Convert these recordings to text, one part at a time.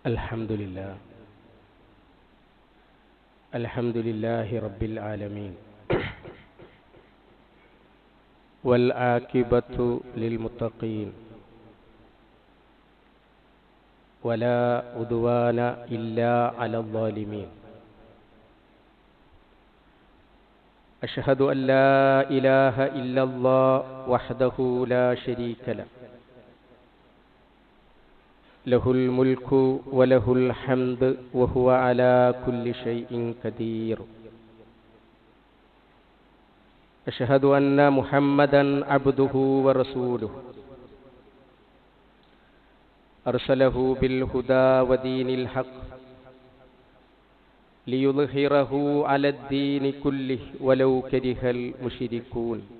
الحمد لله. الحمد لله رب العالمين. والعاقبة للمتقين. ولا عدوان إلا على الظالمين. أشهد أن لا إله إلا الله وحده لا شريك له. له الملك وله الحمد وهو على كل شيء قدير. أشهد أن محمدا عبده ورسوله. أرسله بالهدى ودين الحق ليظهره على الدين كله ولو كره المشركون.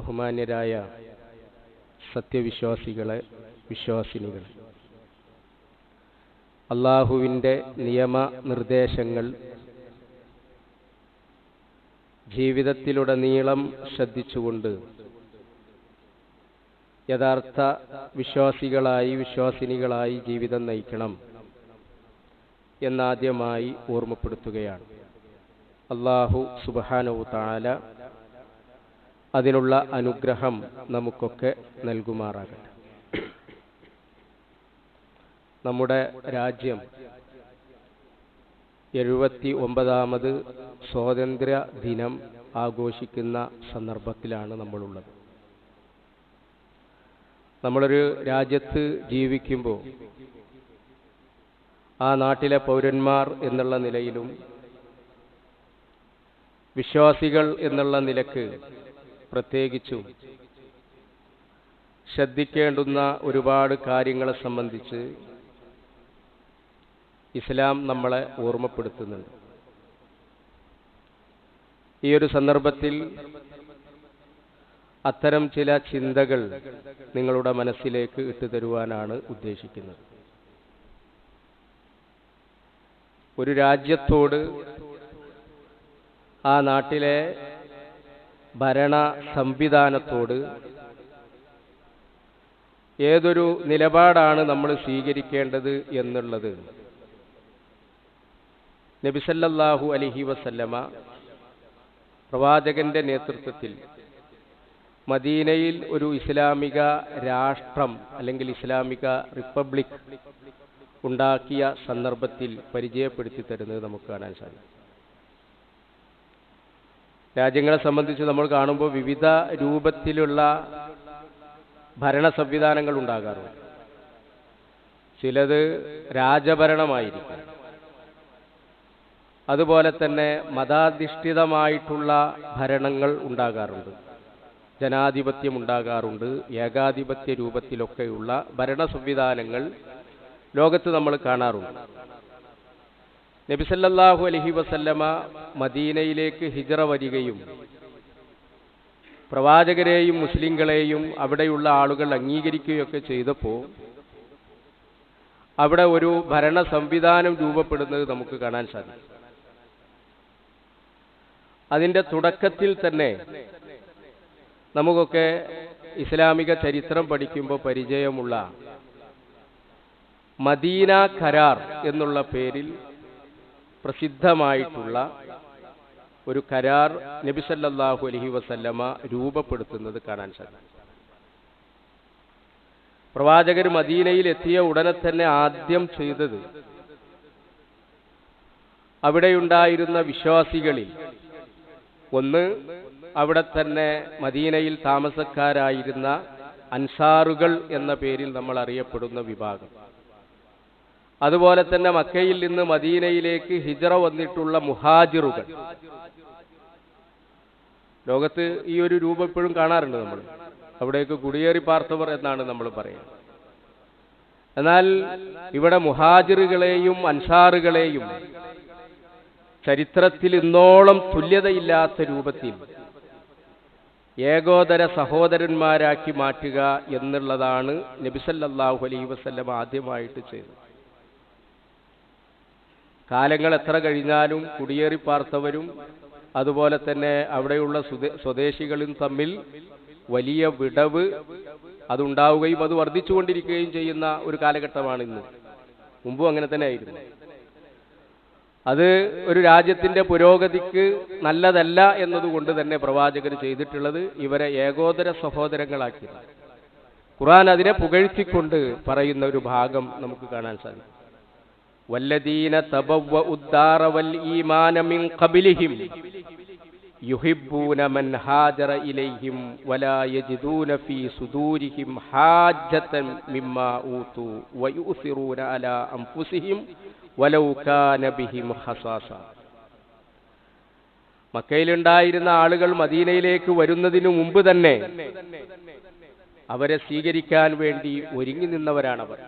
ബഹുമാന്യരായ സത്യവിശ്വാസികളെ വിശ്വാസിനികൾ. അള്ളാഹുവിന്റെ നിയമ നിർദ്ദേശങ്ങൾ ജീവിതത്തിലുടനീളം ശ്രദ്ധിച്ചുകൊണ്ട് യഥാർത്ഥ വിശ്വാസികളായി വിശ്വാസിനികളായി ജീവിതം നയിക്കണം എന്നാദ്യമായി ഓർമ്മപ്പെടുത്തുകയാണ്. അള്ളാഹു സുബാനവു താല അതിനുള്ള അനുഗ്രഹം നമുക്കൊക്കെ നൽകുമാറാകട്ടെ. നമ്മുടെ രാജ്യം എഴുപത്തി ഒമ്പതാമത് സ്വാതന്ത്ര്യ ദിനം ആഘോഷിക്കുന്ന സന്ദർഭത്തിലാണ് നമ്മളുള്ളത്. നമ്മളൊരു രാജ്യത്ത് ജീവിക്കുമ്പോൾ ആ നാട്ടിലെ പൗരന്മാർ എന്നുള്ള നിലയിലും വിശ്വാസികൾ എന്നുള്ള നിലയ്ക്ക് പ്രത്യേകിച്ചും ശ്രദ്ധിക്കേണ്ടുന്ന ഒരുപാട് കാര്യങ്ങളെ സംബന്ധിച്ച് ഇസ്ലാം നമ്മളെ ഓർമ്മപ്പെടുത്തുന്നുണ്ട്. ഈ ഒരു സന്ദർഭത്തിൽ അത്തരം ചില ചിന്തകൾ നിങ്ങളുടെ മനസ്സിലേക്ക് ഇട്ടുതരുവാനാണ് ഉദ്ദേശിക്കുന്നത്. ഒരു രാജ്യത്തോട് ആ നാട്ടിലെ ഭരണ സംവിധാനത്തോട് ഏതൊരു നിലപാടാണ് നമ്മൾ സ്വീകരിക്കേണ്ടത് എന്നുള്ളത്. നബിസല്ലാഹു അലഹി വസല്ലമ പ്രവാചകന്റെ നേതൃത്വത്തിൽ മദീനയിൽ ഒരു ഇസ്ലാമിക രാഷ്ട്രം അല്ലെങ്കിൽ ഇസ്ലാമിക റിപ്പബ്ലിക് ഉണ്ടാക്കിയ സന്ദർഭത്തിൽ പരിചയപ്പെടുത്തി തരുന്നത് നമുക്ക് കാണാൻ സാധിക്കും. രാജ്യങ്ങളെ സംബന്ധിച്ച് നമ്മൾ കാണുമ്പോൾ വിവിധ രൂപത്തിലുള്ള ഭരണ സംവിധാനങ്ങൾ ഉണ്ടാകാറുണ്ട്. ചിലത് രാജഭരണമായിരിക്കും. അതുപോലെ തന്നെ മതാധിഷ്ഠിതമായിട്ടുള്ള ഭരണങ്ങൾ ഉണ്ടാകാറുണ്ട്. ജനാധിപത്യം ഉണ്ടാകാറുണ്ട്. ഏകാധിപത്യ രൂപത്തിലൊക്കെയുള്ള ഭരണ സംവിധാനങ്ങൾ ലോകത്ത് നമ്മൾ കാണാറുണ്ട്. നബിസല്ലാഹു അലഹി വസല്ലമ മദീനയിലേക്ക് ഹിജറ വരികയും പ്രവാചകരെയും മുസ്ലിങ്ങളെയും അവിടെയുള്ള ആളുകൾ അംഗീകരിക്കുകയൊക്കെ ചെയ്തപ്പോൾ അവിടെ ഒരു ഭരണ സംവിധാനം രൂപപ്പെടുന്നത് നമുക്ക് കാണാൻ സാധിക്കും അതിന്റെ തുടക്കത്തിൽ തന്നെ നമുക്കൊക്കെ ഇസ്ലാമിക ചരിത്രം പഠിക്കുമ്പോൾ പരിചയമുള്ള മദീന കരാർ എന്നുള്ള പേരിൽ പ്രസിദ്ധമായിട്ടുള്ള ഒരു കരാർ നബിസല്ലാഹു അലഹി വസല്ലമ രൂപപ്പെടുത്തുന്നത് കാണാൻ സാധിക്കും. പ്രവാചകർ മദീനയിൽ എത്തിയ ഉടനെ തന്നെ ആദ്യം ചെയ്തത് അവിടെയുണ്ടായിരുന്ന വിശ്വാസികളിൽ ഒന്ന് അവിടെ തന്നെ മദീനയിൽ താമസക്കാരായിരുന്ന അൻസാറുകൾ എന്ന പേരിൽ നമ്മൾ അറിയപ്പെടുന്ന വിഭാഗം. അതുപോലെ തന്നെ മക്കയിൽ നിന്ന് മദീനയിലേക്ക് ഹിജറ വന്നിട്ടുള്ള മുഹാജിറുകൾ. ലോകത്ത് ഈ ഒരു രൂപം ഇപ്പോഴും കാണാറുണ്ട് നമ്മൾ. അവിടേക്ക് കുടിയേറി പാർത്തവർ എന്നാണ് നമ്മൾ പറയുന്നത്. എന്നാൽ ഇവിടെ മുഹാജിറുകളെയും അൻസാറുകളെയും ചരിത്രത്തിൽ ഇന്നോളം തുല്യതയില്ലാത്ത രൂപത്തിൽ ഏകോദര സഹോദരന്മാരാക്കി മാറ്റുക എന്നുള്ളതാണ് നബിസല്ലാഹു അലൈഹി വസ്ല്ലം ആദ്യമായിട്ട് ചെയ്തത്. കാലങ്ങൾ എത്ര കഴിഞ്ഞാലും കുടിയേറി പാർത്തവരും അതുപോലെ തന്നെ അവിടെയുള്ള സ്വദേശികളും തമ്മിൽ വലിയ വിടവ് അതുണ്ടാവുകയും അത് വർദ്ധിച്ചുകൊണ്ടിരിക്കുകയും ചെയ്യുന്ന ഒരു കാലഘട്ടമാണ് ഇന്ന് മുമ്പും അങ്ങനെ തന്നെ ആയിരുന്നു അത് ഒരു രാജ്യത്തിന്റെ പുരോഗതിക്ക് നല്ലതല്ല എന്നതുകൊണ്ട് തന്നെ പ്രവാചകർ ചെയ്തിട്ടുള്ളത് ഇവരെ ഏകോദര സഹോദരങ്ങളാക്കി ഖുറാൻ അതിനെ പുകഴ്ത്തിക്കൊണ്ട് പറയുന്ന ഒരു ഭാഗം നമുക്ക് കാണാൻ സാധിക്കും. വല്ലദീന تبوأوا الدار والإيمان من قبلهم يحبون من هاجر إليهم ولا يجدون في صدورهم حاجة مما أوتوا ويؤثرون على أنفسهم ولو كان بهم മക്കയിൽ മക്കയിലുണ്ടായിരുന്ന ആളുകൾ മദീനയിലേക്ക് വരുന്നതിനു മുമ്പ് തന്നെ അവരെ സ്വീകരിക്കാൻ വേണ്ടി ഒരുങ്ങി നിന്നവരാണവർ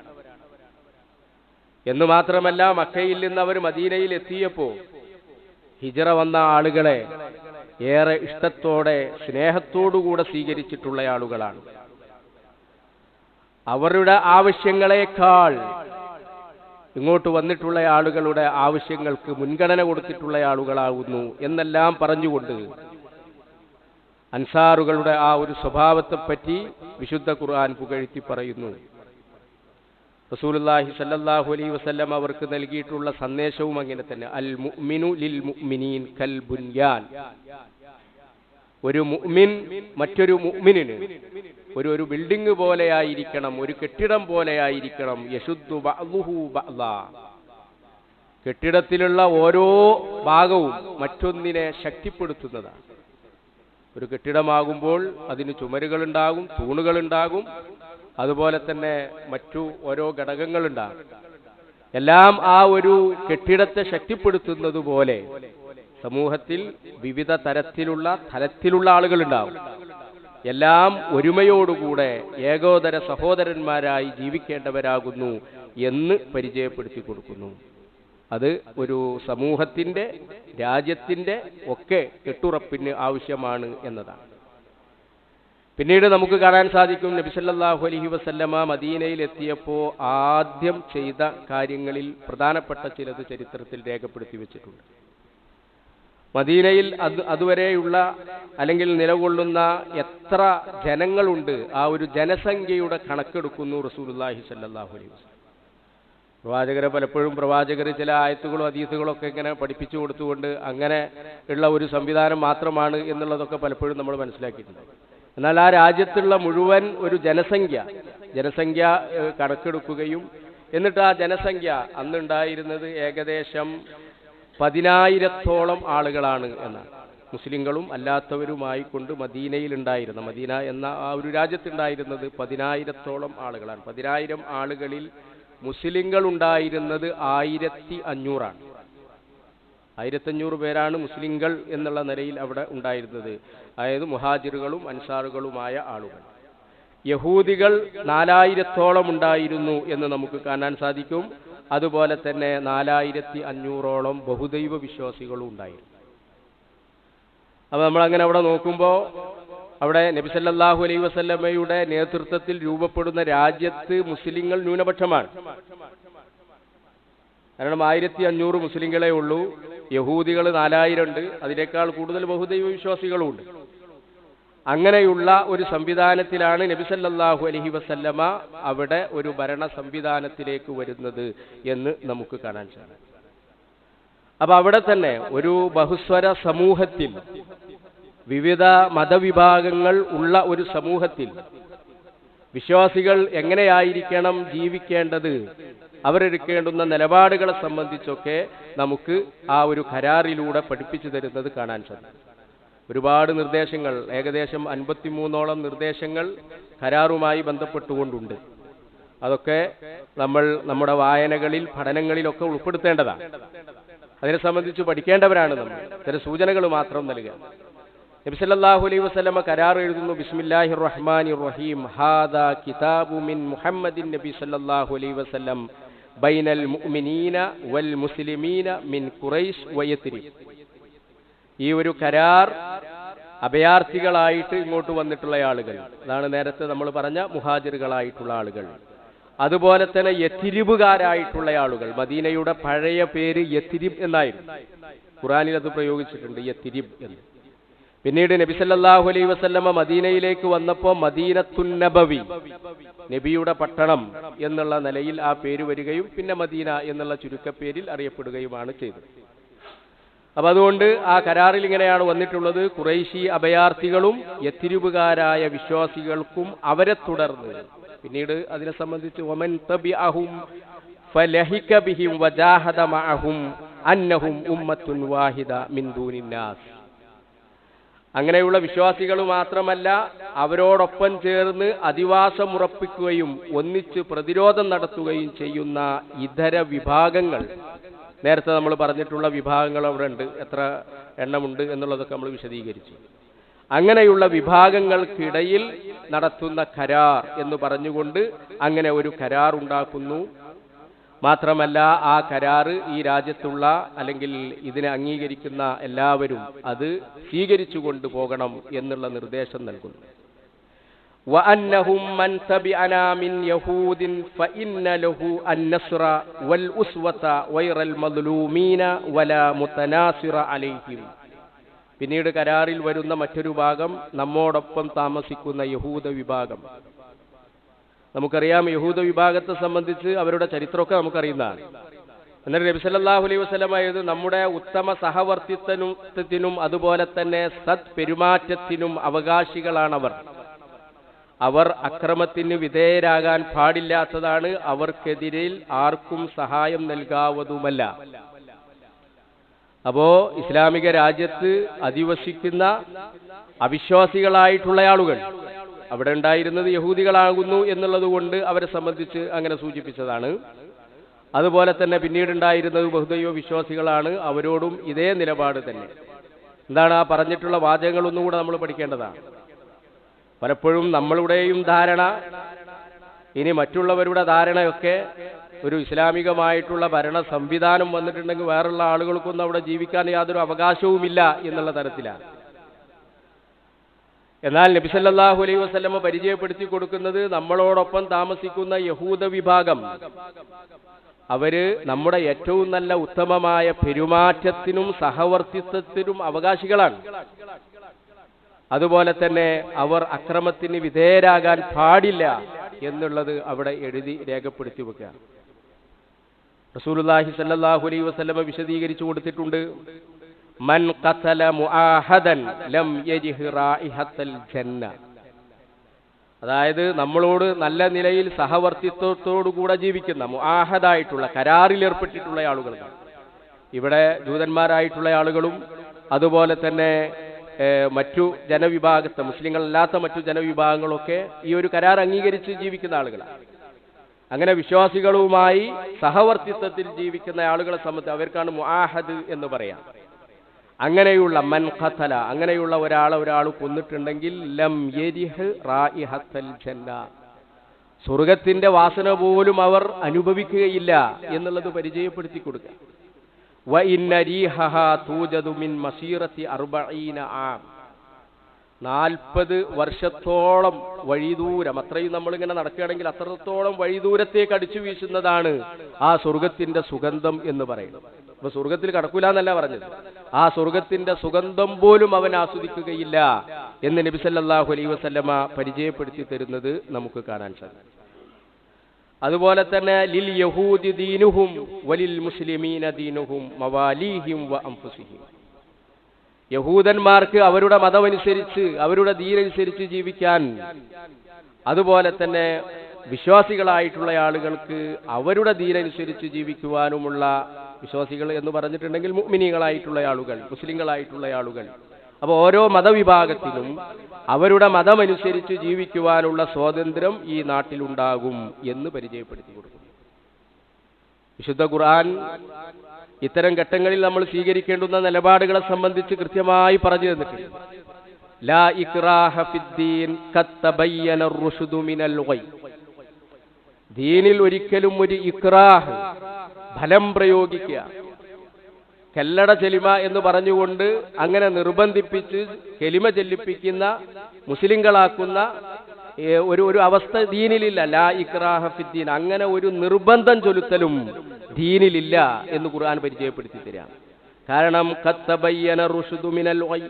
എന്ന് മാത്രമല്ല മക്കയിൽ നിന്ന് അവർ മദീനയിൽ എത്തിയപ്പോൾ ഹിജറ വന്ന ആളുകളെ ഏറെ ഇഷ്ടത്തോടെ സ്നേഹത്തോടുകൂടെ സ്വീകരിച്ചിട്ടുള്ള ആളുകളാണ്. അവരുടെ ആവശ്യങ്ങളെക്കാൾ ഇങ്ങോട്ട് വന്നിട്ടുള്ള ആളുകളുടെ ആവശ്യങ്ങൾക്ക് മുൻഗണന കൊടുത്തിട്ടുള്ള ആളുകളാകുന്നു എന്നെല്ലാം പറഞ്ഞുകൊണ്ട് അൻസാറുകളുടെ ആ ഒരു സ്വഭാവത്തെപ്പറ്റി വിശുദ്ധ ഖുർആൻ പുകഴ്ത്തി പറയുന്നു. റസൂലുള്ളാഹി സല്ലല്ലാഹു അലൈഹി വസല്ലം അവർക്ക് നൽകിയിട്ടുള്ള സന്ദേശവും അങ്ങനെ തന്നെ. അൽ മുഅ്മിനു ലിൽ മുഅ്മിനീൻ കൽ ബുൻയാൻ. ഒരു മുഅ്മിൻ മറ്റൊരു മുഅ്മിനിന് ഒരു ഒരു ബിൽഡിംഗ് പോലെയായിരിക്കണം ഒരു കെട്ടിടം പോലെയായിരിക്കണം. യശുദ്ദു ബഅ്ദുഹു ബഅ്ദാ. കെട്ടിടത്തിലുള്ള ഓരോ ഭാഗവും മറ്റൊന്നിനെ ശക്തിപ്പെടുത്തുന്നതാണ്. ഒരു കെട്ടിടമാകുമ്പോൾ അതിന് ചുമരുകളുണ്ടാകും തൂണുകളുണ്ടാകും അതുപോലെ തന്നെ മറ്റു ഓരോ ഘടകങ്ങളുണ്ടാകും. എല്ലാം ആ ഒരു കെട്ടിടത്തെ ശക്തിപ്പെടുത്തുന്നത് പോലെ സമൂഹത്തിൽ വിവിധ തരത്തിലുള്ള തലത്തിലുള്ള ആളുകളുണ്ടാവും എല്ലാം ഒരുമയോടുകൂടെ ഏകോദര സഹോദരന്മാരായി ജീവിക്കേണ്ടവരാകുന്നു എന്ന് പരിചയപ്പെടുത്തി കൊടുക്കുന്നു. അത് ഒരു സമൂഹത്തിന്റെ രാജ്യത്തിന്റെ ഒക്കെ കെട്ടുറപ്പിന് ആവശ്യമാണ് എന്നതാണ്. പിന്നീട് നമുക്ക് കാണാൻ സാധിക്കും നബിസല്ലാഹു അലഹി വസല്ലമ മദീനയിൽ എത്തിയപ്പോൾ ആദ്യം ചെയ്ത കാര്യങ്ങളിൽ പ്രധാനപ്പെട്ട ചിലത് ചരിത്രത്തിൽ രേഖപ്പെടുത്തി വെച്ചിട്ടുണ്ട്. മദീനയിൽ അത് അതുവരെയുള്ള അല്ലെങ്കിൽ നിലകൊള്ളുന്ന എത്ര ജനങ്ങളുണ്ട് ആ ഒരു ജനസംഖ്യയുടെ കണക്കെടുക്കുന്നു റസൂലുള്ളാഹി സല്ലാഹു അലൈഹി വസ്ലം പ്രവാചകരെ പലപ്പോഴും പ്രവാചകർ ചില ആയത്തുകളും അതീതുകളും ഒക്കെ ഇങ്ങനെ പഠിപ്പിച്ചു കൊടുത്തുകൊണ്ട് അങ്ങനെ ഉള്ള ഒരു സംവിധാനം മാത്രമാണ് എന്നുള്ളതൊക്കെ പലപ്പോഴും നമ്മൾ മനസ്സിലാക്കിയിട്ടുണ്ട്. എന്നാൽ ആ രാജ്യത്തുള്ള മുഴുവൻ ഒരു ജനസംഖ്യ ജനസംഖ്യ കണക്കെടുക്കുകയും എന്നിട്ട് ആ ജനസംഖ്യ അന്നുണ്ടായിരുന്നത് ഏകദേശം പതിനായിരത്തോളം ആളുകളാണ് എന്നാണ് മുസ്ലിങ്ങളും അല്ലാത്തവരുമായി കൊണ്ട് മദീനയിൽ മദീന എന്ന ആ ഒരു രാജ്യത്തുണ്ടായിരുന്നത് പതിനായിരത്തോളം ആളുകളാണ്. പതിനായിരം ആളുകളിൽ മുസ്ലിങ്ങൾ ഉണ്ടായിരുന്നത് ആയിരത്തി അഞ്ഞൂറാണ്. ആയിരത്തഞ്ഞൂറ് പേരാണ് മുസ്ലിങ്ങൾ എന്നുള്ള നിലയിൽ അവിടെ ഉണ്ടായിരുന്നത്. അതായത് മുഹാജിറുകളും അൻസാറുകളുമായ ആളുകൾ. യഹൂദികൾ നാലായിരത്തോളം ഉണ്ടായിരുന്നു എന്ന് നമുക്ക് കാണാൻ സാധിക്കും. അതുപോലെ തന്നെ നാലായിരത്തി അഞ്ഞൂറോളം ബഹുദൈവ വിശ്വാസികളും ഉണ്ടായിരുന്നു. അപ്പോൾ നമ്മളങ്ങനെ അവിടെ നോക്കുമ്പോൾ അവിടെ നബിസല്ലാഹു അലൈ വസല്ലമ്മയുടെ നേതൃത്വത്തിൽ രൂപപ്പെടുന്ന രാജ്യത്ത് മുസ്ലിങ്ങൾ ന്യൂനപക്ഷമാണ്. കാരണം ആയിരത്തി അഞ്ഞൂറ് മുസ്ലിങ്ങളെ ഉള്ളൂ. യഹൂദികൾ നാലായിരം ഉണ്ട് അതിനേക്കാൾ കൂടുതൽ ബഹുദൈവ വിശ്വാസികളുണ്ട് അങ്ങനെയുള്ള ഒരു സംവിധാനത്തിലാണ് നബിസല്ലാഹു അലഹി വസല്ലമ അവിടെ ഒരു ഭരണ സംവിധാനത്തിലേക്ക് വരുന്നത് എന്ന് നമുക്ക് കാണാൻ സാധിക്കും. അപ്പൊ അവിടെ തന്നെ ഒരു ബഹുസ്വര സമൂഹത്തിൽ വിവിധ മതവിഭാഗങ്ങൾ ഉള്ള ഒരു സമൂഹത്തിൽ വിശ്വാസികൾ എങ്ങനെയായിരിക്കണം ജീവിക്കേണ്ടത്? അവരെടുക്കേണ്ടുന്ന നിലപാടുകളെ സംബന്ധിച്ചൊക്കെ നമുക്ക് ആ ഒരു കരാറിലൂടെ പഠിപ്പിച്ചു തരുന്നത് കാണാൻ സാധിക്കും. ഒരുപാട് നിർദ്ദേശങ്ങൾ ഏകദേശം അൻപത്തിമൂന്നോളം നിർദ്ദേശങ്ങൾ കരാറുമായി ബന്ധപ്പെട്ടുകൊണ്ടുണ്ട്. അതൊക്കെ നമ്മൾ നമ്മുടെ വായനകളിൽ പഠനങ്ങളിലൊക്കെ ഉൾപ്പെടുത്തേണ്ടതാണ്. അതിനെ സംബന്ധിച്ച് പഠിക്കേണ്ടവരാണ് നമ്മൾ. ചില സൂചനകൾ മാത്രം നൽകുക. നബി സല്ലല്ലാഹു അലൈഹി വസല്ലമ കരാർ എഴുതുന്നു ബിസ്മില്ലാഹിർ റഹ്മാനിർ റഹീം ഹാദാ കിതാബു മിൻ മുഹമ്മദിൻ നബി സല്ലല്ലാഹു അലൈഹി വസല്ലം ബൈനൽ മുഅ്മിനീന വൽ മുസ്ലിമീന മിൻ ഖുറൈശ് വയത്തിരി ഈ ഒരു കരാർ അഭയാർത്ഥികളായിട്ട് ഇങ്ങോട്ട് വന്നിട്ടുള്ള ആളുകൾ. അതാണ് നേരത്തെ നമ്മൾ പറഞ്ഞ മുഹാജിറുകളായിട്ടുള്ള ആളുകൾ. അതുപോലെ തന്നെ യത്തിരിബുകാരായിട്ടുള്ള ആളുകൾ. മദീനയുടെ പഴയ പേര് യത്തിരിബ് എന്നായിരുന്നു. ഖുറാനിൽ അത് പ്രയോഗിച്ചിട്ടുണ്ട് യത്തിരിബ് എന്ന്. പിന്നീട് നബി സല്ലല്ലാഹു അലൈഹി വസല്ലമ മദീനയിലേക്ക് വന്നപ്പോൾ മദീനത്തുന്നബവി നബിയുടെ പട്ടണം എന്നുള്ള നിലയിൽ ആ പേര് വരികയും പിന്നെ മദീന എന്നുള്ള ചുരുക്കപ്പേരിൽ അറിയപ്പെടുകയുമാണ് ചെയ്തത്. അപ്പൊ അതുകൊണ്ട് ആ കരാറിൽ ഇങ്ങനെയാണ് വന്നിട്ടുള്ളത്. കുറേശി അഭയാർത്ഥികളും എത്തിരുപുകാരായ വിശ്വാസികൾക്കും അവരെ തുടർന്ന് പിന്നീട് അതിനെ സംബന്ധിച്ച് ഒമൻ തബിഅഹും ഫലഹിക ബിഹിം മഅഹും അന്നഹും ഉമ്മത്തുൻ വാഹിദ മിൻ ദൂനിന്നാസ് അങ്ങനെയുള്ള വിശ്വാസികൾ മാത്രമല്ല അവരോടൊപ്പം ചേർന്ന് അധിവാസമുറപ്പിക്കുകയും ഒന്നിച്ച് പ്രതിരോധം നടത്തുകയും ചെയ്യുന്ന ഇതര വിഭാഗങ്ങൾ. നേരത്തെ നമ്മൾ പറഞ്ഞിട്ടുള്ള വിഭാഗങ്ങൾ അവിടെ ഉണ്ട്. എത്ര എണ്ണമുണ്ട് എന്നുള്ളതൊക്കെ നമ്മൾ വിശദീകരിച്ചു. അങ്ങനെയുള്ള വിഭാഗങ്ങൾക്കിടയിൽ നടത്തുന്ന കരാർ എന്ന് പറഞ്ഞുകൊണ്ട് അങ്ങനെ ഒരു കരാർ ഉണ്ടാക്കുന്നു. മാത്രമല്ല ആ കരാറ് ഈ രാജ്യത്തുള്ള അല്ലെങ്കിൽ ഇതിനെ അംഗീകരിക്കുന്ന എല്ലാവരും അത് സ്വീകരിച്ചു കൊണ്ടുപോകണം എന്നുള്ള നിർദ്ദേശം നൽകുന്നു وأنهم من تبعنا من يهود فإن له النصر والأسوة غير المظلومين ولا متناصر عليهم പിന്നീട് കരാറിൽ വരുന്ന മറ്റൊരു ഭാഗം നമ്മോടൊപ്പം താമസിക്കുന്ന യഹൂദ വിഭാഗം നമുക്കറിയാം യഹൂദ വിഭാഗത്തെ സംബന്ധിച്ച് അവരുടെ ചരിത്രമൊക്കെ നമുക്കറിയുന്നതാണ്. എന്നാൽ നബി സല്ലല്ലാഹു അലൈഹി വസ്ലമായത് നമ്മുടെ ഉത്തമ സഹവർത്തിത്വത്തിനും അതുപോലെ തന്നെ സത് പെരുമാറ്റത്തിനും അവകാശികളാണവർ. അവർ അക്രമത്തിന് വിധേയരാകാൻ പാടില്ലാത്തതാണ് അവർക്കെതിരിൽ ആർക്കും സഹായം നൽകാവതുമല്ല അപ്പോ ഇസ്ലാമിക രാജ്യത്ത് അധിവസിക്കുന്ന അവിശ്വാസികളായിട്ടുള്ള ആളുകൾ അവിടെ ഉണ്ടായിരുന്നത് യഹൂദികളാകുന്നു എന്നുള്ളത് കൊണ്ട് അവരെ സംബന്ധിച്ച് അങ്ങനെ സൂചിപ്പിച്ചതാണ്. അതുപോലെ തന്നെ പിന്നീടുണ്ടായിരുന്നത് ബഹുദൈവ വിശ്വാസികളാണ് അവരോടും ഇതേ നിലപാട് തന്നെ. എന്താണ് ആ പറഞ്ഞിട്ടുള്ള വാചകങ്ങൾ ഒന്നുകൂടെ നമ്മൾ പഠിക്കേണ്ടതാണ്. പലപ്പോഴും നമ്മളുടെയും ധാരണ ഇനി മറ്റുള്ളവരുടെ ധാരണയൊക്കെ ഒരു ഇസ്ലാമികമായിട്ടുള്ള ഭരണ സംവിധാനം വന്നിട്ടുണ്ടെങ്കിൽ വേറുള്ള ആളുകൾക്കൊന്നും അവിടെ ജീവിക്കാൻ യാതൊരു അവകാശവുമില്ല എന്നുള്ള തരത്തിലാണ്. എന്നാൽ നബി സല്ലല്ലാഹു അലൈഹി വസല്ലമ പരിചയപ്പെടുത്തി കൊടുക്കുന്നത് നമ്മളോടൊപ്പം താമസിക്കുന്ന യഹൂദ വിഭാഗം. അവർ നമ്മുടെ ഏറ്റവും നല്ല ഉത്തമമായ പെരുമാറ്റത്തിനും സഹവർത്തിത്വത്തിനും അവകാശികളാണ്. അതുപോലെ തന്നെ അവർ അക്രമത്തിന് വിധേയരാകാൻ പാടില്ല എന്നുള്ളത് അവിടെ എഴുതി രേഖപ്പെടുത്തി വെക്കുക റസൂലുള്ളാഹി സല്ലാഹു അലൈഹി വസ്ലമ വിശദീകരിച്ചു കൊടുത്തിട്ടുണ്ട്. മൻ ഖതല മുആഹദൻ ലം ജന്ന. അതായത് നമ്മളോട് നല്ല നിലയിൽ സഹവർത്തിത്വത്തോടു കൂടെ ജീവിക്കുന്ന മുആഹദായിട്ടുള്ള കരാറിൽ ഏർപ്പെട്ടിട്ടുള്ള ആളുകൾ. ഇവിടെ ജൂതന്മാരായിട്ടുള്ള ആളുകളും അതുപോലെ തന്നെ മറ്റു ജനവിഭാഗത്തെ മുസ്ലിങ്ങളല്ലാത്ത മറ്റു ജനവിഭാഗങ്ങളൊക്കെ ഈ ഒരു കരാർ അംഗീകരിച്ച് ജീവിക്കുന്ന ആളുകളാണ് അങ്ങനെ വിശ്വാസികളുമായി സഹവർത്തിത്വത്തിൽ ജീവിക്കുന്ന ആളുകളെ സംബന്ധിച്ച് അവർക്കാണ് മുആഹദ് എന്ന് പറയാം. അങ്ങനെയുള്ള മൻ ഖത്തല അങ്ങനെയുള്ള ഒരാളെ ഒരാൾ കൊന്നിട്ടുണ്ടെങ്കിൽ ലം യരിഹ് റായിഹത്തൽ ജന്ന. സ്വർഗത്തിന്റെ വാസന പോലും അവർ അനുഭവിക്കുകയില്ല എന്നുള്ളത് പരിചയപ്പെടുത്തി കൊടുക്കുക വ ഇന്ന തൂജദു മിൻ മസീറത്തി അർബഈന ആം. നാൽപ്പത് വർഷത്തോളം വഴിദൂരം അത്രയും നമ്മളിങ്ങനെ നടക്കുകയാണെങ്കിൽ അത്രത്തോളം വഴിദൂരത്തേക്ക് അടിച്ചു വീശുന്നതാണ് ആ സ്വർഗത്തിന്റെ സുഗന്ധം എന്ന് പറയുന്നത്. അപ്പൊ സ്വർഗത്തിൽ കടക്കൂല എന്നല്ല പറഞ്ഞത്. ആ സ്വർഗത്തിന്റെ സുഗന്ധം പോലും അവൻ ആസ്വദിക്കുകയില്ല എന്ന് നബി സല്ലല്ലാഹു അലൈഹി വസല്ലമ പരിചയപ്പെടുത്തി തരുന്നത് നമുക്ക് കാണാൻ സാധിക്കും. അതുപോലെ തന്നെ ലിൽ യഹൂദി ദീനുഹും വലിൽ മുസ്ലിമീന ദീനുഹും മവാലീഹിം വ അംഫുസിഹിം. യഹൂദന്മാർക്ക് അവരുടെ മതമനുസരിച്ച് അവരുടെ ദീനനുസരിച്ച് ജീവിക്കാൻ. അതുപോലെ തന്നെ വിശ്വാസികളായിട്ടുള്ള ആളുകൾക്ക് അവരുടെ ദീനനുസരിച്ച് ജീവിക്കുവാനുമുള്ള വിശ്വാസികൾ എന്ന് പറഞ്ഞിട്ടുണ്ടെങ്കിൽ മുഗ്മിനികളായിട്ടുള്ള ആളുകൾ മുസ്ലിങ്ങളായിട്ടുള്ള ആളുകൾ. അപ്പോൾ ഓരോ മതവിഭാഗത്തിനും അവരുടെ മതമനുസരിച്ച് ജീവിക്കുവാനുള്ള സ്വാതന്ത്ര്യം ഈ നാട്ടിലുണ്ടാകും എന്ന് പരിചയപ്പെടുത്തി കൊടുക്കുന്നു. വിശുദ്ധ ഖുർആൻ ഇത്തരം ഘട്ടങ്ങളിൽ നമ്മൾ സ്വീകരിക്കേണ്ടുന്ന നിലപാടുകളെ സംബന്ധിച്ച് കൃത്യമായി പറഞ്ഞു തന്നിട്ടുണ്ട്. ലാ ഇക്റാഹ ഫിദ്ദീൻ മിനൽ ഗയ് ദീനിൽ ഒരിക്കലും ഒരു ഇക്റാഹ് ഫലം പ്രയോഗിക്കുക. കല്ലട ചെലിമ എന്ന് പറഞ്ഞുകൊണ്ട് അങ്ങനെ നിർബന്ധിപ്പിച്ച് കെലിമ ചെല്ലിപ്പിക്കുന്ന മുസ്ലിങ്ങളാക്കുന്ന ഒരു ഒരു അവസ്ഥ ദീനിലില്ല. ലാ ഇക്റാഹ ഫിദ്ദീൻ അങ്ങനെ ഒരു നിർബന്ധം ചൊലുത്തലും ദീനിലില്ല എന്ന് ഖുർആൻ പരിചയപ്പെടുത്തി തരാം. കാരണം കത്തബയ്യന റുഷുദു മിനൽ ഗയ്.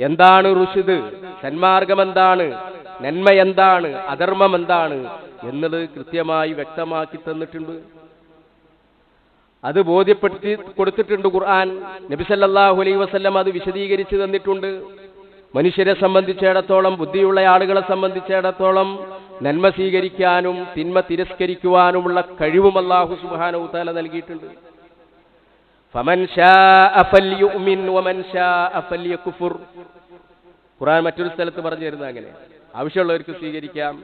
എന്താണ് റുഷിദ്? സന്മാർഗം എന്താണ്? നന്മ എന്താണ്? അധർമ്മം എന്താണ്? എന്നുള്ളത് കൃത്യമായി വ്യക്തമാക്കി തന്നിട്ടുണ്ട്. അത് ബോധ്യപ്പെടുത്തി കൊടുത്തിട്ടുണ്ട് ഖുർആൻ. നബി സല്ലല്ലാഹു അലൈഹി വസല്ലം അത് വിശദീകരിച്ച് തന്നിട്ടുണ്ട്. മനുഷ്യരെ സംബന്ധിച്ചിടത്തോളം ബുദ്ധിയുള്ള ആളുകളെ സംബന്ധിച്ചിടത്തോളം നന്മ സ്വീകരിക്കാനും തിന്മ തിരസ്കരിക്കുവാനുമുള്ള കഴിവും അള്ളാഹു സുബ്ഹാനഹു തആല നൽകിയിട്ടുണ്ട്. ഖുറാൻ മറ്റൊരു സ്ഥലത്ത് പറഞ്ഞു തരുന്ന അങ്ങനെ. ആവശ്യമുള്ളവർക്ക് സ്വീകരിക്കാം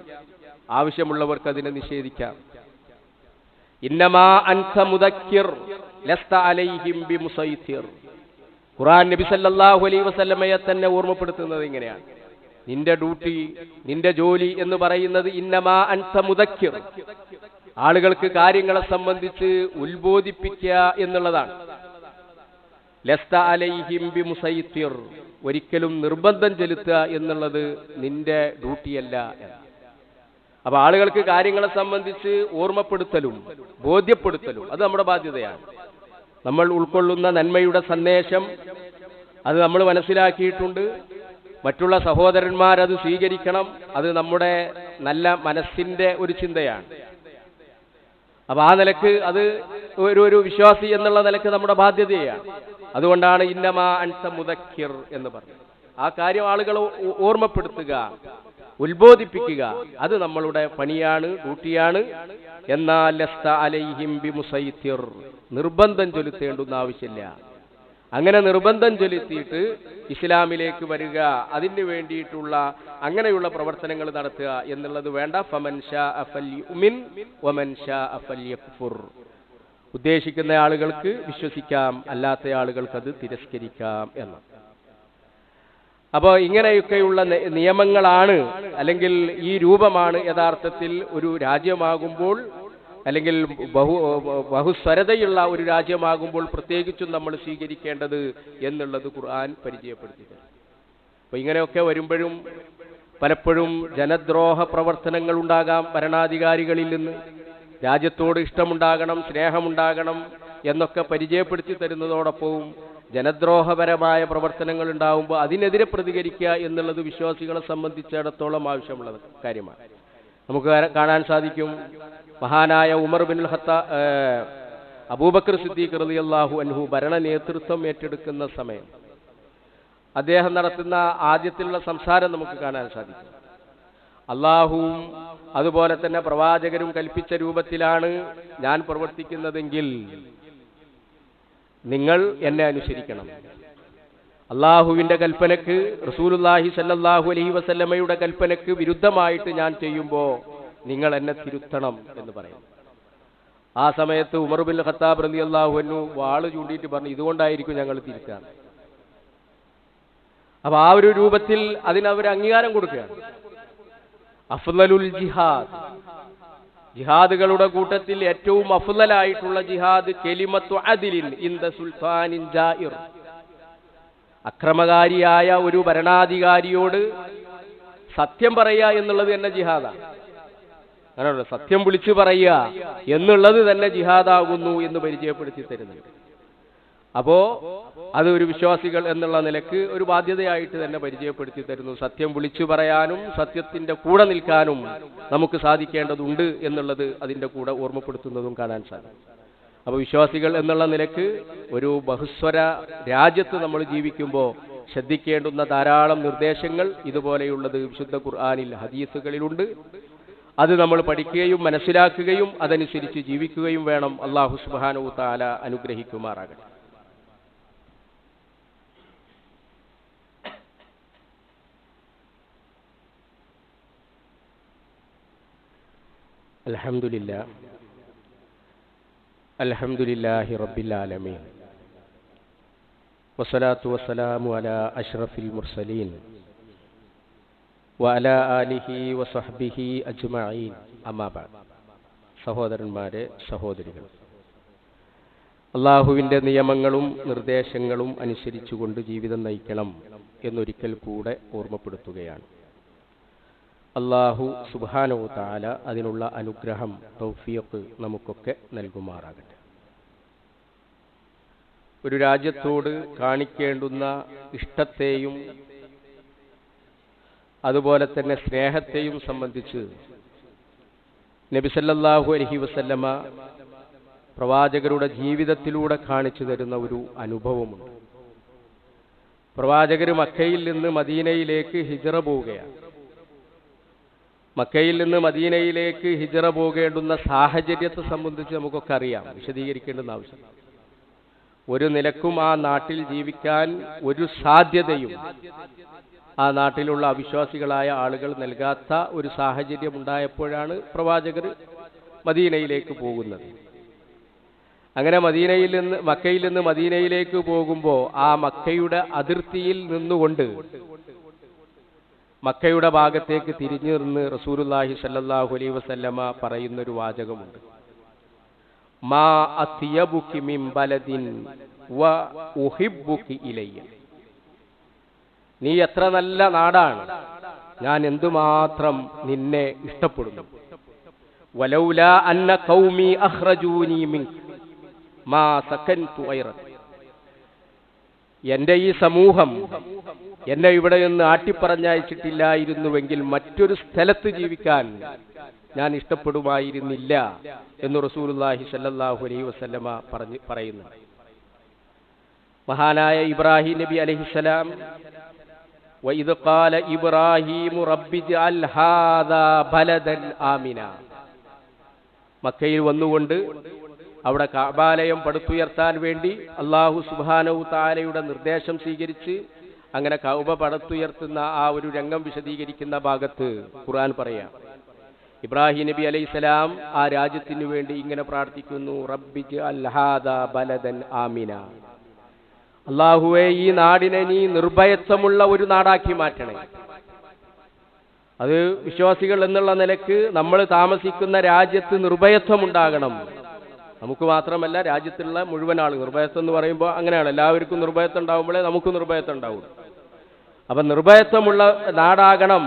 ആവശ്യമുള്ളവർക്ക് അതിനെ നിഷേധിക്കാം. ഇന്നമാ അൻത മുദക്കിർ ലസ്ത അലൈഹിം ബിമുസൈത്തിർ. ഖുർആൻ നബി സല്ലല്ലാഹു അലൈഹി വസല്ലമയെ തന്നെ ഓർമ്മപ്പെടുത്തുന്നത് ഇങ്ങനെയാണ്. നിന്റെ ഡ്യൂട്ടി നിന്റെ ജോലി എന്ന് പറയുന്നത് ഇന്നമാ അൻത മുദക്കിർ. ആളുകൾക്ക് കാര്യങ്ങളെ സംബന്ധിച്ച് ഉത്ബോധിപ്പിക്കുക എന്നുള്ളതാണ്. ലസ്ത അലൈഹിം ബി മുസൈത്തിർ. ഒരിക്കലും നിർബന്ധം ചെലുത്തുക എന്നുള്ളത് നിന്റെ ഡ്യൂട്ടിയല്ല അപ്പൊ ആളുകൾക്ക് കാര്യങ്ങളെ സംബന്ധിച്ച് ഓർമ്മപ്പെടുത്തലും ബോധ്യപ്പെടുത്തലും അത് നമ്മുടെ ബാധ്യതയാണ്. നമ്മൾ ഉൾക്കൊള്ളുന്ന നന്മയുടെ സന്ദേശം അത് നമ്മൾ മനസ്സിലാക്കിയിട്ടുണ്ട്. മറ്റുള്ള സഹോദരന്മാരത് സ്വീകരിക്കണം. അത് നമ്മുടെ നല്ല മനസ്സിന്റെ ഒരു ചിന്തയാണ്. അപ്പൊ ആ നിലയ്ക്ക് അത് ഒരു ഒരു വിശ്വാസി എന്നുള്ള നിലയ്ക്ക് നമ്മുടെ ബാധ്യതയാണ്. അതുകൊണ്ടാണ് ഇന്നമാ അൻസ മുതക്കിർ എന്ന് പറഞ്ഞത്. ആ കാര്യം ആളുകൾ ഓർമ്മപ്പെടുത്തുക. ഉത്ബോധിപ്പിക്കുക. അത് നമ്മളുടെ പണിയാണ് ഡ്യൂട്ടിയാണ്. എന്നാൽ നിർബന്ധം ചൊലുത്തേണ്ടുന്ന ആവശ്യമില്ല. അങ്ങനെ നിർബന്ധം ചൊലുത്തിയിട്ട് ഇസ്ലാമിലേക്ക് വരിക അതിന് വേണ്ടിയിട്ടുള്ള അങ്ങനെയുള്ള പ്രവർത്തനങ്ങൾ നടത്തുക എന്നുള്ളത് വേണ്ട. ഫമൻ ഷാ അഫല്യുമിൻ വമൻ ഷാ അഫല്യക്ഫുർ ഉദ്ദേശിക്കുന്ന ആളുകൾക്ക് വിശ്വസിക്കാം അല്ലാത്ത ആളുകൾക്ക് അത് തിരസ്കരിക്കാം എന്ന്. അപ്പോൾ ഇങ്ങനെയൊക്കെയുള്ള നിയമങ്ങളാണ് അല്ലെങ്കിൽ ഈ രൂപമാണ് യഥാർത്ഥത്തിൽ ഒരു രാജ്യമാകുമ്പോൾ അല്ലെങ്കിൽ ബഹു ബഹുസ്വരതയുള്ള ഒരു രാജ്യമാകുമ്പോൾ പ്രത്യേകിച്ചും നമ്മൾ സ്വീകരിക്കേണ്ടത് എന്നുള്ളത് ഖുർആൻ പരിചയപ്പെടുത്തി തരും അപ്പൊ ഇങ്ങനെയൊക്കെ വരുമ്പോഴും പലപ്പോഴും ജനദ്രോഹ പ്രവർത്തനങ്ങൾ ഉണ്ടാകാം ഭരണാധികാരികളിൽ നിന്ന്. രാജ്യത്തോട് ഇഷ്ടമുണ്ടാകണം സ്നേഹമുണ്ടാകണം എന്നൊക്കെ പരിചയപ്പെടുത്തി തരുന്നതോടൊപ്പവും ജനദ്രോഹപരമായ പ്രവർത്തനങ്ങൾ ഉണ്ടാവുമ്പോൾ അതിനെതിരെ പ്രതികരിക്കുക എന്നുള്ളത് വിശ്വാസികളെ സംബന്ധിച്ചിടത്തോളം ആവശ്യമുള്ള കാര്യമാണ്. നമുക്ക് കാണാൻ സാധിക്കും. മഹാനായ ഉമർ ബിൻ ഹത്ത അബൂബക്കർ സിദ്ദീഖ് അള്ളാഹു അൻഹു ഭരണ നേതൃത്വം ഏറ്റെടുക്കുന്ന സമയം. അദ്ദേഹം നടത്തുന്ന ആദ്യത്തിലുള്ള സംസാരം നമുക്ക് കാണാൻ സാധിക്കും. അള്ളാഹുവും അതുപോലെ തന്നെ പ്രവാചകരും കൽപ്പിച്ച രൂപത്തിലാണ് ഞാൻ പ്രവർത്തിക്കുന്നതെങ്കിൽ നിങ്ങൾ എന്നെ അനുസരിക്കണം. അള്ളാഹുവിന്റെ കൽപ്പനക്ക് റസൂലുല്ലാഹി സല്ലാഹു അലൈഹി വസല്ലമ്മയുടെ കൽപ്പനക്ക് വിരുദ്ധമായിട്ട് ഞാൻ ചെയ്യുമ്പോൾ നിങ്ങൾ എന്നെ തിരുത്തണം എന്ന് പറയും ആ സമയത്ത് ഉമർ ബിൻ ഖത്താബ് റലി അള്ളാഹു എന്നു വാൾ ചൂണ്ടിയിട്ട് പറഞ്ഞു ഇതുകൊണ്ടായിരിക്കും ഞങ്ങൾ തിരിച്ചാണ് അപ്പൊ ആ ഒരു രൂപത്തിൽ അതിനവർ അംഗീകാരം കൊടുക്കുകയാണ്. അഫ്ലലുൽ ജിഹാദ്. ജിഹാദുകളുടെ കൂട്ടത്തിൽ ഏറ്റവും അഫുതലായിട്ടുള്ള ജിഹാദ് കെലിമത്തു അദിലിൻ ഇന്ദ സുൽത്താനിൻ ജായിർ. അക്രമകാരിയായ ഒരു ഭരണാധികാരിയോട് സത്യം പറയുക എന്നുള്ളത് തന്നെ ജിഹാദാണ്. അങ്ങനെയുള്ള സത്യം വിളിച്ചു പറയുക എന്നുള്ളത് തന്നെ ജിഹാദാകുന്നു എന്ന് പരിചയപ്പെടുത്തി തരുന്നുണ്ട്. അപ്പോ അത് ഒരു വിശ്വാസികൾ എന്നുള്ള നിലയ്ക്ക് ഒരു ബാധ്യതയായിട്ട് തന്നെ പരിചയപ്പെടുത്തി തരുന്നു. സത്യം വിളിച്ചു പറയാനും സത്യത്തിന്റെ കൂടെ നിൽക്കാനും നമുക്ക് സാധിക്കേണ്ടതുണ്ട് എന്നുള്ളത് അതിന്റെ കൂടെ ഓർമ്മപ്പെടുത്തുന്നതും കാണാൻ സാധിക്കും. അപ്പൊ വിശ്വാസികൾ എന്നുള്ള നിലയ്ക്ക് ഒരു ബഹുസ്വര രാജ്യത്ത് നമ്മൾ ജീവിക്കുമ്പോൾ ശ്രദ്ധിക്കേണ്ടുന്ന ധാരാളം നിർദ്ദേശങ്ങൾ ഇതുപോലെയുള്ളത് വിശുദ്ധ ഖുർആാനിൽ ഹദീസുകളിലുണ്ട്. അത് നമ്മൾ പഠിക്കുകയും മനസ്സിലാക്കുകയും അതനുസരിച്ച് ജീവിക്കുകയും വേണം അള്ളാഹു സുബാനു താല അനുഗ്രഹിക്കുമാറാകട്ടെ. അൽഹംദുലില്ലാ. അൽഹംദുലില്ലാഹി റബ്ബിൽ ആലമീൻ. والصلاة والسلام അലാ അഷ്റഫിൽ മുർസലീൻ. وعلى ആലിഹി وصحبه അജ്മഈൻ. أما بعد സഹോദരന്മാരെ സഹോദരികൾ. അള്ളാഹുവിന്റെ നിയമങ്ങളും നിർദ്ദേശങ്ങളും അനുസരിച്ചുകൊണ്ട് ജീവിതം നയിക്കണം എന്നൊരിക്കൽ കൂടെ ഓർമ്മപ്പെടുത്തുകയാണ്. അള്ളാഹു സുബാനോ താല അതിനുള്ള അനുഗ്രഹം തൗഫീഖ് നമുക്കൊക്കെ നൽകുമാറാകട്ടെ. ഒരു രാജ്യത്തോട് കാണിക്കേണ്ടുന്ന ഇഷ്ടത്തെയും അതുപോലെ തന്നെ സ്നേഹത്തെയും സംബന്ധിച്ച് നബിസല്ലാഹു അലഹി വസല്ലമ പ്രവാചകരുടെ ജീവിതത്തിലൂടെ കാണിച്ചു തരുന്ന ഒരു അനുഭവമുണ്ട്. പ്രവാചകർ മക്കയിൽ നിന്ന് മദീനയിലേക്ക് ഹിജറ പോവുകയാണ്. മക്കയിൽ നിന്ന് മദീനയിലേക്ക് ഹിജറ പോകേണ്ടുന്ന സാഹചര്യത്തെ സംബന്ധിച്ച് നമുക്കൊക്കെ അറിയാം വിശദീകരിക്കേണ്ടുന്ന ആവശ്യം. ഒരു നിലക്കും ആ നാട്ടിൽ ജീവിക്കാൻ ഒരു സാധ്യതയും ആ നാട്ടിലുള്ള അവിശ്വാസികളായ ആളുകൾ നൽകാത്ത ഒരു സാഹചര്യം ഉണ്ടായപ്പോഴാണ് പ്രവാചകർ മദീനയിലേക്ക് പോകുന്നത്. അങ്ങനെ മദീനയിൽ നിന്ന് മക്കയിൽ നിന്ന് മദീനയിലേക്ക് പോകുമ്പോൾ ആ മക്കയുടെ അതിർത്തിയിൽ നിന്നുകൊണ്ട് മക്കയുടെ ഭാഗത്തേക്ക് തിരിഞ്ഞു നിന്ന് റസൂലുല്ലാഹി സല്ലല്ലാഹു അലൈഹി വസല്ലമ പറയുന്നൊരു വാചകമുണ്ട്. മാ അത്യബുക്കി മിൻ ബലദിൻ വ ഉഹിബ്ബുകി ഇലയ്യ. നീ എത്ര നല്ല നാടാണ്. ഞാൻ എന്തുമാത്രം നിന്നെ ഇഷ്ടപ്പെടുന്നു. വലൗല അന്ന കൗമി അഖ്റജൂനി മിൻ മാ സക്കൻതു ഐറക് എന്റെ ഈ സമൂഹം എന്നെ ഇവിടെ നിന്ന് ആട്ടിപ്പറഞ്ഞയച്ചിട്ടില്ലായിരുന്നുവെങ്കിൽ മറ്റൊരു സ്ഥലത്ത് ജീവിക്കാൻ ഞാൻ ഇഷ്ടപ്പെടുമായിരുന്നില്ല എന്ന് റസൂലുല്ലാഹി സല്ലല്ലാഹു അലൈഹി വസല്ലമ പറഞ്ഞു പറയുന്നു മഹാനായ ഇബ്രാഹിം നബി അലൈഹിസ്സലാം وإذ قال إبراهيم رب اجعل هذا بلدا آمنا മക്കയിൽ വന്നുകൊണ്ട് അവിടെ കാബാലയം പടുത്തുയർത്താൻ വേണ്ടി അള്ളാഹു സുബാനവു താലയുടെ നിർദ്ദേശം സ്വീകരിച്ച് അങ്ങനെ കൗബ പടുത്തുയർത്തുന്ന ആ ഒരു രംഗം വിശദീകരിക്കുന്ന ഭാഗത്ത് ഖുർആൻ പറയാം. ഇബ്രാഹിം നബി അലൈഹിസ്സലാം ആ രാജ്യത്തിനു വേണ്ടി ഇങ്ങനെ പ്രാർത്ഥിക്കുന്നു റബ്ബിജ് അൽഹാദ ബലദൻ ആമിന. അള്ളാഹുവെ ഈ നാടിനെ നീ നിർഭയത്വമുള്ള ഒരു നാടാക്കി മാറ്റണേ. അത് വിശ്വാസികൾ എന്നുള്ള നിലയ്ക്ക് നമ്മൾ താമസിക്കുന്ന രാജ്യത്ത് നിർഭയത്വം ഉണ്ടാകണം നമുക്ക് മാത്രമല്ല രാജ്യത്തുള്ള മുഴുവൻ ആൾ നിർഭയത്വം എന്ന് പറയുമ്പോൾ അങ്ങനെയാണ്. എല്ലാവർക്കും നിർഭയത്വം ഉണ്ടാവുമ്പോഴേ നമുക്ക് നിർഭയത്വം ഉണ്ടാവും അപ്പൊ നിർഭയത്വമുള്ള നാടാകണം.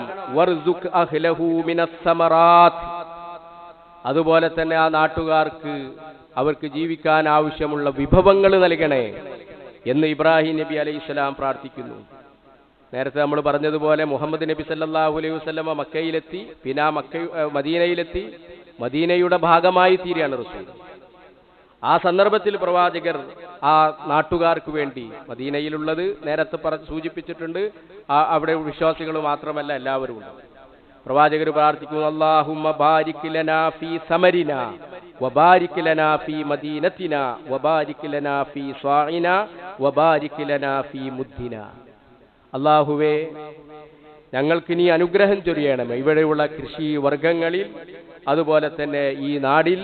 അതുപോലെ തന്നെ ആ നാട്ടുകാർക്ക് അവർക്ക് ജീവിക്കാൻ ആവശ്യമുള്ള വിഭവങ്ങൾ നൽകണേ എന്ന് ഇബ്രാഹിം നബി അലൈഹി സ്വലാം പ്രാർത്ഥിക്കുന്നു. നേരത്തെ നമ്മൾ പറഞ്ഞതുപോലെ മുഹമ്മദ് നബി സല്ലാഹു അലൈഹി വസല്ലമ മക്കയിലെത്തി പിന്നെ മക്ക മദീനയിലെത്തി. മദീനയുടെ ഭാഗമായി തീരുകയാണ് റസൂൽ. ആ സന്ദർഭത്തിൽ പ്രവാചകർ ആ നാട്ടുകാർക്ക് വേണ്ടി മദീനയിലുള്ളത് നേരത്തെ പറ സൂചിപ്പിച്ചിട്ടുണ്ട്. അവിടെ വിശ്വാസികൾ മാത്രമല്ല എല്ലാവരും ഉണ്ട്. പ്രവാചകർ പ്രാർത്ഥിക്കുന്നു അല്ലാഹുമ്മ ബാരിക് ലനാ ഫീ സമരിന ഫീ സ്വാഇന വബാരിക് ലനാ ഫീ മുദ്ദിന. അള്ളാഹുവേ ഞങ്ങൾക്ക് നീ അനുഗ്രഹം ചൊരിയണം. ഇവിടെയുള്ള കൃഷി വർഗങ്ങളിൽ അതുപോലെ തന്നെ ഈ നാടിൽ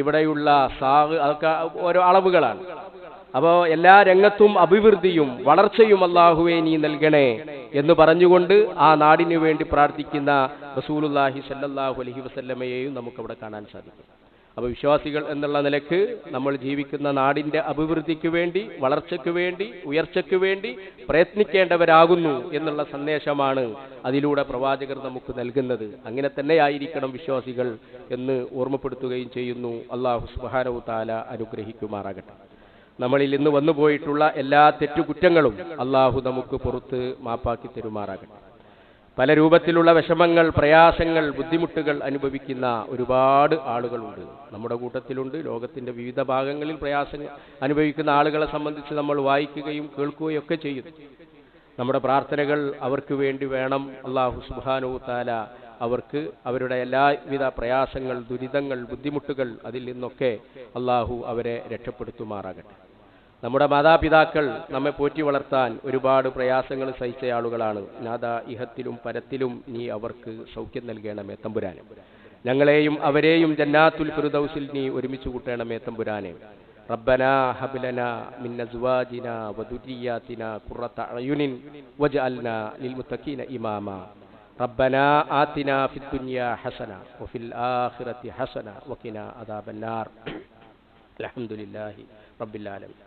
ഇവിടെയുള്ള സാഹ് അതൊക്കെ ഓരോ അളവുകളാണ്. അപ്പോൾ എല്ലാ രംഗത്തും അഭിവൃദ്ധിയും വളർച്ചയും അള്ളാഹുവെ നീ നൽകണേ എന്ന് പറഞ്ഞുകൊണ്ട് ആ നാടിനു വേണ്ടി പ്രാർത്ഥിക്കുന്ന റസൂലുല്ലാഹി സല്ലാഹു അലഹി വസല്ലമയെയും നമുക്കവിടെ കാണാൻ സാധിക്കും. അപ്പോൾ വിശ്വാസികൾ എന്നുള്ള നിലയ്ക്ക് നമ്മൾ ജീവിക്കുന്ന നാടിന്റെ അഭിവൃദ്ധിക്ക് വേണ്ടി വളർച്ചയ്ക്ക് വേണ്ടി ഉയർച്ചയ്ക്ക് വേണ്ടി പ്രയത്നിക്കേണ്ടവരാകുന്നു എന്നുള്ള സന്ദേശമാണ് അതിലൂടെ പ്രവാചകർ നമുക്ക് നൽകുന്നത്. അങ്ങനെ തന്നെയായിരിക്കണം വിശ്വാസികൾ എന്ന് ഓർമ്മപ്പെടുത്തുകയും ചെയ്യുന്നു. അള്ളാഹു സുബാനവു താല അനുഗ്രഹിക്കുമാറാകട്ടെ. നമ്മളിൽ ഇന്ന് വന്നുപോയിട്ടുള്ള എല്ലാ തെറ്റുകുറ്റങ്ങളും അള്ളാഹു നമുക്ക് പുറത്ത് മാപ്പാക്കി തരുമാറാകട്ടെ. പല രൂപത്തിലുള്ള വിഷമങ്ങൾ പ്രയാസങ്ങൾ ബുദ്ധിമുട്ടുകൾ അനുഭവിക്കുന്ന ഒരുപാട് ആളുകളുണ്ട്. നമ്മുടെ കൂട്ടത്തിലുണ്ട്. ലോകത്തിന്റെ വിവിധ ഭാഗങ്ങളിൽ പ്രയാസങ്ങൾ അനുഭവിക്കുന്ന ആളുകളെ സംബന്ധിച്ച് നമ്മൾ വായിക്കുകയും കേൾക്കുകയും ഒക്കെ ചെയ്യും. നമ്മുടെ പ്രാർത്ഥനകൾ അവർക്ക് വേണ്ടി വേണം. അള്ളാഹു സുബാനു താല അവർക്ക് അവരുടെ എല്ലാവിധ പ്രയാസങ്ങൾ ദുരിതങ്ങൾ ബുദ്ധിമുട്ടുകൾ അതിൽ നിന്നൊക്കെ അള്ളാഹു അവരെ രക്ഷപ്പെടുത്തുമാറാകട്ടെ. നമ്മുടെ മാതാപിതാക്കൾ നമ്മെ പോറ്റി വളർത്താൻ ഒരുപാട് പ്രയാസങ്ങൾ സഹിച്ച ആളുകളാണ്. നാഥ ഇഹത്തിലും പരത്തിലും നീ അവർക്ക് സൗഖ്യം നൽകേണമേ തമ്പുരാനെ. ഞങ്ങളെയും അവരെയും ജന്നാത്തുൽ ഫിറുദൌസിൽ നീ ഒരുമിച്ച് കൂട്ടേണമേ തമ്പുരാനെ. റബ്ബനാ ഹബ്ലനാ മിൻ അസ്വാജിന വദുരിയാതിന ഖുറത അയുനിൻ വജഅൽന ലിൽ മുത്തഖീന ഇമാമ. റബ്ബനാ ആതിനാ ഫിദ് ദുനിയ ഹസന വഫിൽ ആഖിറതി ഹസന വഖിനാ അദാബന്നാർ. അൽഹംദുലില്ലാഹി റബ്ബിൽ ആലമീൻ.